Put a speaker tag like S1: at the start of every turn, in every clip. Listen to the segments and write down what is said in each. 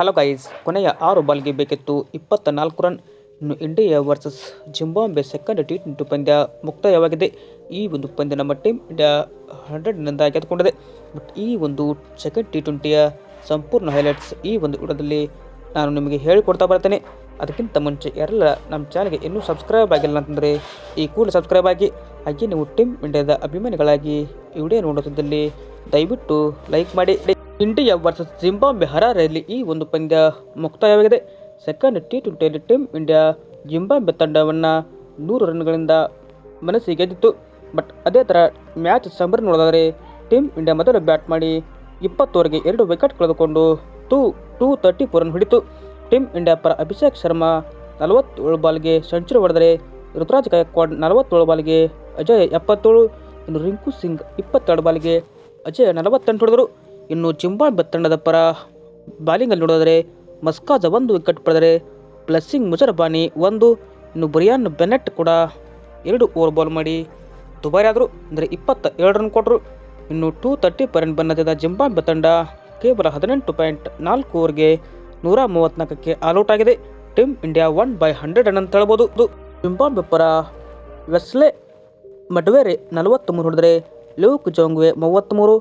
S1: Hello guys ಕೊನೆಯ ಆರು ಬಾಲ್ಗೆ ಬೇಕಿತ್ತು ಇಪ್ಪತ್ತ ನಾಲ್ಕು ರನ್. ಇನ್ನು India versus Zimbabwe second T twenty ಪಂದ್ಯ ಮುಕ್ತಾಯವಾಗಿದೆ. ಈ ಒಂದು ಪಂದ್ಯ ನಮ್ಮ ಟೀಮ್ ಇಂಡಿಯಾ ಹಂಡ್ರೆಡ್ನಿಂದ ಗೆದ್ದುಕೊಂಡಿದೆ. ಬಟ್ ಈ ಒಂದು ಸೆಕೆಂಡ್ ಟಿ ಟ್ವೆಂಟಿಯ ಸಂಪೂರ್ಣ ಹೈಲೈಟ್ಸ್ ಈ ಒಂದು ವಿಡಿಯೋದಲ್ಲಿ ನಾನು ನಿಮಗೆ ಹೇಳಿಕೊಡ್ತಾ ಬರ್ತೇನೆ. ಅದಕ್ಕಿಂತ ಮುಂಚೆ ಯಾರೆಲ್ಲ ನಮ್ಮ ಚಾನಲ್ಗೆ ಇನ್ನೂ ಸಬ್ಸ್ಕ್ರೈಬ್ ಆಗಿಲ್ಲ ಅಂತಂದರೆ ಈ ಕೂಡ ಸಬ್ಸ್ಕ್ರೈಬ್ ಆಗಿ, ಹಾಗೆ ನೀವು ಟೀಮ್ ಇಂಡಿಯಾದ ಅಭಿಮಾನಿಗಳಾಗಿ ಈ ವಿಡಿಯೋ ನೋಡೋದ್ರಲ್ಲಿ ದಯವಿಟ್ಟು ಲೈಕ್ ಮಾಡಿ. ಇಂಡಿಯಾ ವರ್ಸಸ್ ಜಿಂಬಾಬ್ವೆ ಹರಾರೆಯಲ್ಲಿ ಈ ಒಂದು ಪಂದ್ಯ ಮುಕ್ತಾಯವಾಗಿದೆ. ಸೆಕೆಂಡ್ ಟಿ ಟ್ವೆಂಟಿಯಲ್ಲಿ ಟೀಮ್ ಇಂಡಿಯಾ ಜಿಂಬಾಬ್ವೆ ತಂಡವನ್ನು ನೂರು ರನ್ಗಳಿಂದ ಮನಸ್ಸಿಗೆ ಗೆದ್ದಿತ್ತು. ಬಟ್ ಅದೇ ಥರ ಮ್ಯಾಚ್ ಸಂಭ್ರಮ ನೋಡಿದರೆ ಟೀಮ್ ಇಂಡಿಯಾ ಮೊದಲು ಬ್ಯಾಟ್ ಮಾಡಿ ಇಪ್ಪತ್ತು ಓವರ್ಗೆ ಎರಡು ವಿಕೆಟ್ ಕಳೆದುಕೊಂಡು two two thirty four run ಹಿಡಿತು. Team India ಪರ ಅಭಿಷೇಕ್ ಶರ್ಮಾ ನಲವತ್ತೇಳು ಬಾಲ್ಗೆ ಸೆಂಚುರಿ ಹೊಡೆದರೆ ಋತುರಾಜ್ ಗಾಯಕ್ವಾಡ್ ನಲವತ್ತೇಳು ಬಾಲ್ಗೆ ಅಜಯ್ ಎಪ್ಪತ್ತೇಳು, ಇನ್ನು ರಿಂಕು ಸಿಂಗ್ ಇಪ್ಪತ್ತೆರಡು ಬಾಲ್ಗೆ ಅಜಯ್ ನಲವತ್ತೆಂಟು ಹೊಡೆದರು. ಇನ್ನು ಜಿಂಬಾಬ್ವೆ ತಂಡದ ಪರ ಬಾಲಿಂಗಲ್ಲಿ ನೋಡಿದರೆ ಮಸ್ಕಾಜ ಒಂದು ವಿಕೆಟ್ ಪಡೆದರೆ ಪ್ಲಸ್ಸಿಂಗ್ ಮುಜರಬಾನಿ ಒಂದು. ಇನ್ನು ಬ್ರಿಯಾನ್ ಬೆನೆಟ್ ಕೂಡ ಎರಡು ಓವರ್ ಬಾಲ್ ಮಾಡಿ ದುಬಾರಿ ಆದರು ಅಂದರೆ ಇಪ್ಪತ್ತ ಎರಡು ರನ್ ಕೊಟ್ಟರು ಇನ್ನು ಟೂ ತರ್ಟಿ ಪಾಯಿಂಟ್ ಬನ್ನದಿದ್ದ ಜಿಂಬಾಬ್ವೆ ತಂಡ ಕೇವಲ ಹದಿನೆಂಟು ಪಾಯಿಂಟ್ ನಾಲ್ಕು ಓವರ್ಗೆ ನೂರ ಮೂವತ್ತ್ನಾಲ್ಕಕ್ಕೆ ಆಲ್ಔಟ್ ಆಗಿದೆ. Team India one by hundred run ಅಂತ ಹೇಳ್ಬೋದು. ಇದು ಜಿಂಬಾಬ್ವೆ ಪರ ವೆಸ್ಲೆ ಮಡ್ವೇರೆ ನಲವತ್ತ್ಮೂರು ಹೊಡೆದರೆ ಲೂಕ್ ಜೋಂಗ್ವೆ ಮೂವತ್ತ್ಮೂರು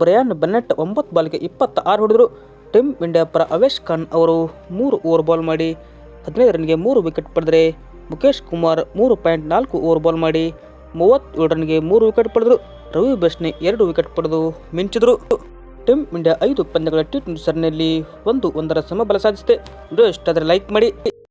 S1: ಬ್ರಯಾನ್ ಬೆನ್ನೆಟ್ ಒಂಬತ್ತು ಬಾಲ್ಗೆ ಇಪ್ಪತ್ತ ಆರು ಹೊಡೆದರು. ಟಿಮ್ ಇಂಡಿಯಾ ಪರ ಅವೇಶ್ ಖಾನ್ ಅವರು ಮೂರು ಓವರ್ ಬಾಲ್ ಮಾಡಿ ಹದಿನೈದು ರನ್ಗೆ ಮೂರು ವಿಕೆಟ್ ಪಡೆದರೆ ಮುಖೇಶ್ ಕುಮಾರ್ ಮೂರು ಪಾಯಿಂಟ್ ನಾಲ್ಕು ಓವರ್ ಬಾಲ್ ಮಾಡಿ ಮೂವತ್ತೇಳು ರನ್ಗೆ ಮೂರು ವಿಕೆಟ್ ಪಡೆದರು. ರವಿ ಬೆಸ್ನೆ ಎರಡು ವಿಕೆಟ್ ಪಡೆದು ಮಿಂಚಿದರು. ಟಿಮ್ ಇಂಡಿಯಾ ಐದು ಪಂದ್ಯಗಳ ಟಿ ಟ್ವೆಂಟಿ ಸರಣಿಯಲ್ಲಿ ಒಂದು ಒಂದರ ಸಮಬಲ ಸಾಧಿಸಿದೆ. ವಿಡಿಯೋ ಇಷ್ಟ ಆದರೆ ಲೈಕ್ ಮಾಡಿ.